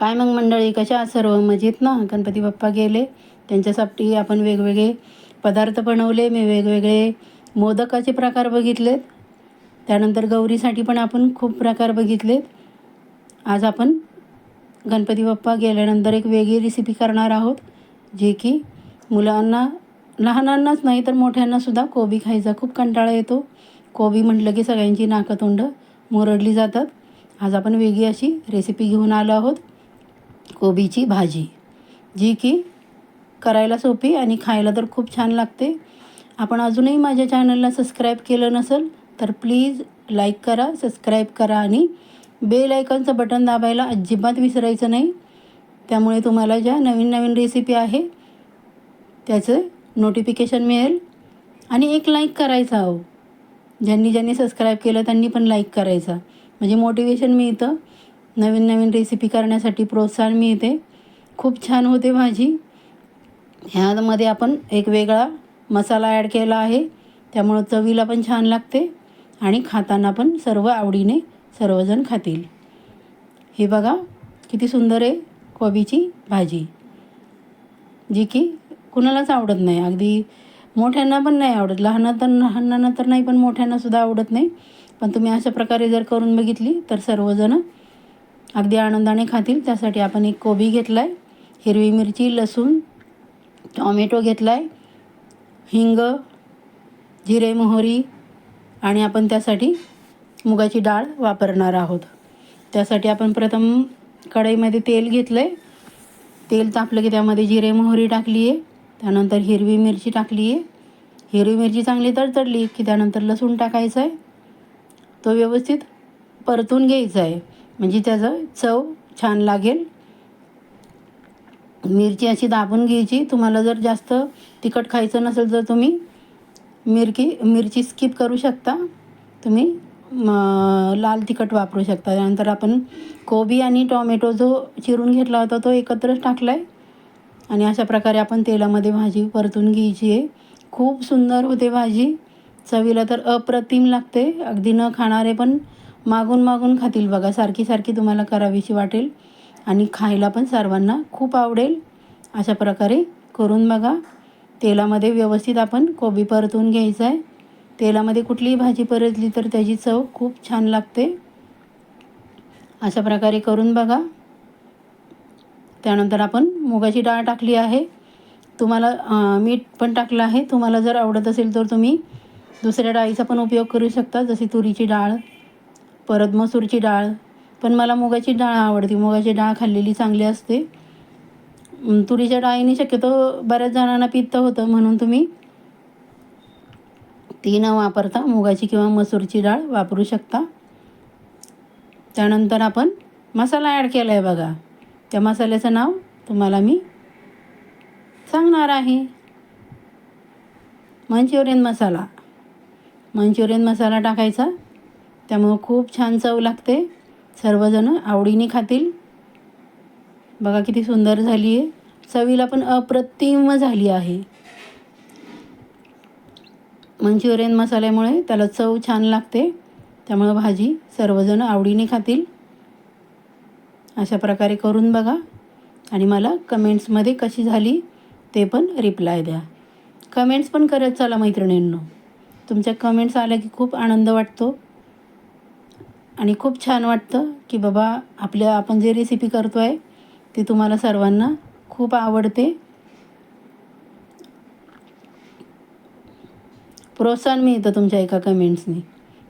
काय मग मंडळी कशा सर्व? मजेत ना? गणपती बाप्पा गेले. त्यांच्यासाठी आपण वेगवेगळे पदार्थ बनवले. मी वेगवेगळे मोदकाचे प्रकार बघितलेत. त्यानंतर गौरीसाठी पण आपण खूप प्रकार बघितलेत. आज आपण गणपती बाप्पा गेल्यानंतर एक वेगळी रेसिपी करणार आहोत जे की मुलांना लहानांनाच नाही तर मोठ्यांनासुद्धा कोबी खायचा खूप कंटाळा येतो. कोबी म्हटलं की सगळ्यांची नाकतोंड मुरडली जातात. आज आपण वेगळी अशी रेसिपी घेऊन आलो आहोत. कोबीची भाजी जी की करायला सोपी आणि खायला तर खूप छान लागते. आपण अजूनही माझ्या चॅनलला सबस्क्राईब केलं नसेल तर प्लीज लाईक करा सबस्क्राईब करा आणि बेल आयकॉनचं बटन दाबायला अजिबात विसरायचं नाही. त्यामुळे तुम्हाला ज्या नवीन नवीन रेसिपी आहे त्याचं नोटिफिकेशन मिळेल. आणि एक लाईक करायचा हो. ज्यांनी ज्यांनी सबस्क्राईब केलं त्यांनी पण लाईक करायचा. म्हणजे मोटिवेशन मिळतं. नवीन नवीन रेसिपी करण्यासाठी प्रोत्साहन मिळते. खूप छान होते भाजी. ह्यामध्ये आपण एक वेगळा मसाला ॲड केला आहे. त्यामुळं चवीला पण छान लागते आणि खाताना पण सर्व आवडीने सर्वजण खातील. हे बघा किती सुंदर आहे कोबीची भाजी. जी की कुणालाच आवडत नाही. अगदी मोठ्यांना पण नाही आवडत. लहाना तर लहानांना तर नाही पण मोठ्यांनासुद्धा आवडत नाही. पण तुम्ही अशा प्रकारे जर करून बघितली तर सर्वजण अगदी आनंदाने खातील. त्यासाठी आपण एक कोबी घेतला आहे हिरवी मिरची लसूण टॉमॅटो घेतला आहे हिंग जिरे मोहरी आणि आपण त्यासाठी मुगाची डाळ वापरणार आहोत. त्यासाठी आपण प्रथम कढईमध्ये तेल घेतलं आहे तेल तापलं की त्यामध्ये जिरे मोहरी टाकली आहे त्यानंतर हिरवी मिरची टाकली आहे हिरवी मिरची चांगली तडतडली की त्यानंतर लसूण टाकायचं आहे तो व्यवस्थित परतून घ्यायचा आहे म्हणजे त्याचं चव छान लागेल. मिरची अशी दाबून घ्यायची. तुम्हाला जर जास्त तिखट खायचं नसेल तर तुम्ही मिरकी मिरची स्किप करू शकता. तुम्ही लाल तिखट वापरू शकता. त्यानंतर आपण कोबी आणि टॉमॅटो जो चिरून घेतला होता तो एकत्रच टाकला आहे आणि अशा प्रकारे आपण तेलामध्ये भाजी परतून घ्यायची आहे. खूप सुंदर होते भाजी. चवीला तर अप्रतिम लागते. अगदी न खाणारे पण मागून मागून खातील बघा. सारखी सारखी तुम्हाला करावीशी वाटेल. आणि खायला पण सर्वांना खूप आवडेल. अशा प्रकारे करून बघा. तेलामध्ये व्यवस्थित आपण कोबी परतून घ्यायचं आहे तेलामध्ये कुठलीही भाजी परतली तर त्याची चव खूप छान लागते. अशा प्रकारे करून बघा. त्यानंतर आपण मुगाची डाळ टाकली आहे. तुम्हाला मीठ पण टाकलं आहे. तुम्हाला जर आवडत असेल तर तुम्ही दुसऱ्या डाळीचा पण उपयोग करू शकता. जशी तुरीची डाळ परत मसूरची डाळ. पण मला मुगाची डाळ आवडते. मुगाची डाळ खाल्लेली चांगली असते. तुरीच्या डाळीने शक्यतो बऱ्याच जणांना पित्त होतं म्हणून तुम्ही ती न वापरता मुगाची किंवा मसूरची डाळ वापरू शकता. त्यानंतर आपण मसाला ॲड केला आहे बघा. त्या मसाल्याचं नाव तुम्हाला मी सांगणार आहे. मंचुरियन मसाला. मंचुरियन मसाला टाकायचा. त्यामुळं खूप छान चव लागते. सर्वजण आवडीने खातील. बघा किती सुंदर झाली आहे चवीला पण अप्रतिम झाली आहे. मंचुरियन मसाल्यामुळे त्याला चव छान लागते. त्यामुळं भाजी सर्वजण आवडीने खातील. अशा प्रकारे करून बघा. आणि मला कमेंट्समध्ये कशी झाली ते पण रिप्लाय द्या. कमेंट्स पण करत चला मैत्रिणींनो. तुमच्या कमेंट्स आल्या की खूप आनंद वाटतो. आणि खूप छान वाटतं की बाबा आपल्या आपण जे रेसिपी करतो आहे ती तुम्हाला सर्वांना खूप आवडते. प्रोत्साहन मिळतं तुमच्या एका कमेंट्सनी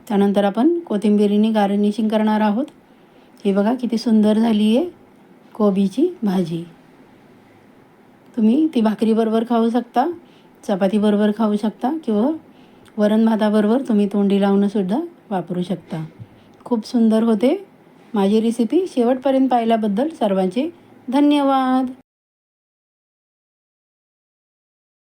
त्यानंतर आपण कोथिंबिरीने गार्निशिंग करणार आहोत. हे बघा किती सुंदर झाली आहे कोबीची भाजी. तुम्ही ती भाकरीबरोबर खाऊ शकता चपातीबरोबर खाऊ शकता किंवा वरण भाताबरोबर तुम्ही तोंडी लावूनसुद्धा वापरू शकता. खूप सुंदर होते. माझी रेसिपी शेवटपर्यंत पाहिल्याबद्दल सर्वांचे धन्यवाद.